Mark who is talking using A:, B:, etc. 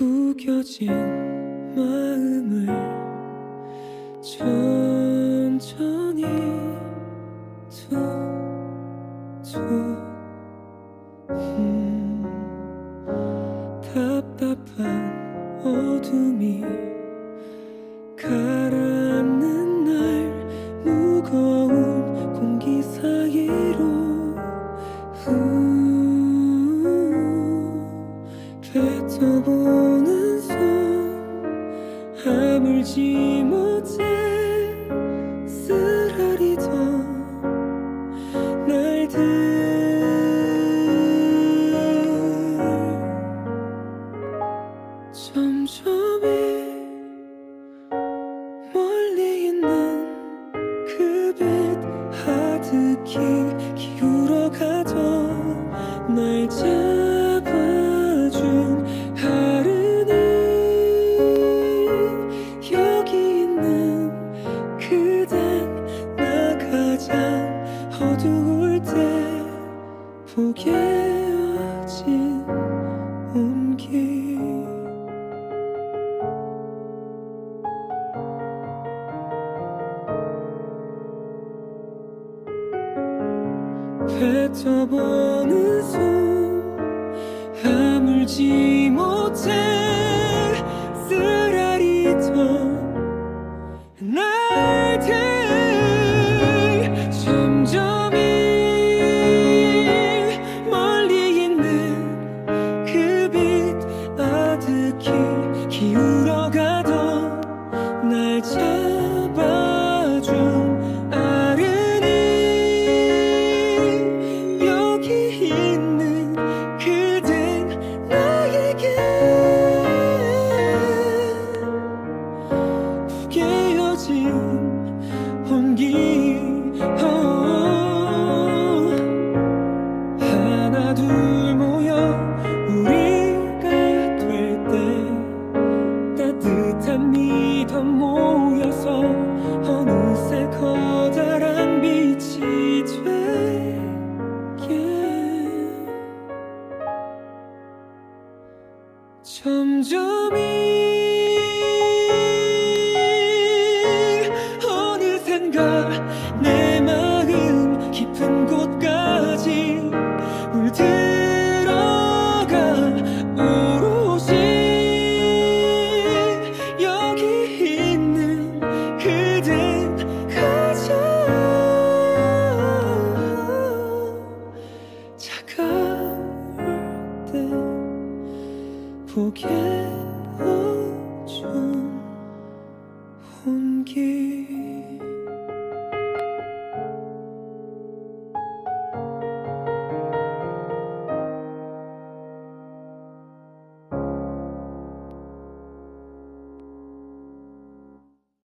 A: 구겨진 마음을 천천히 툭툭. 음, 답답한 어둠이 가라 뱉어보는 손 아물지 못해. 어두울 때 보게 하진 온기. 뱉어보는 손 아물지 못해 쓰라리던 날들 점점 이 아프게 어준 온기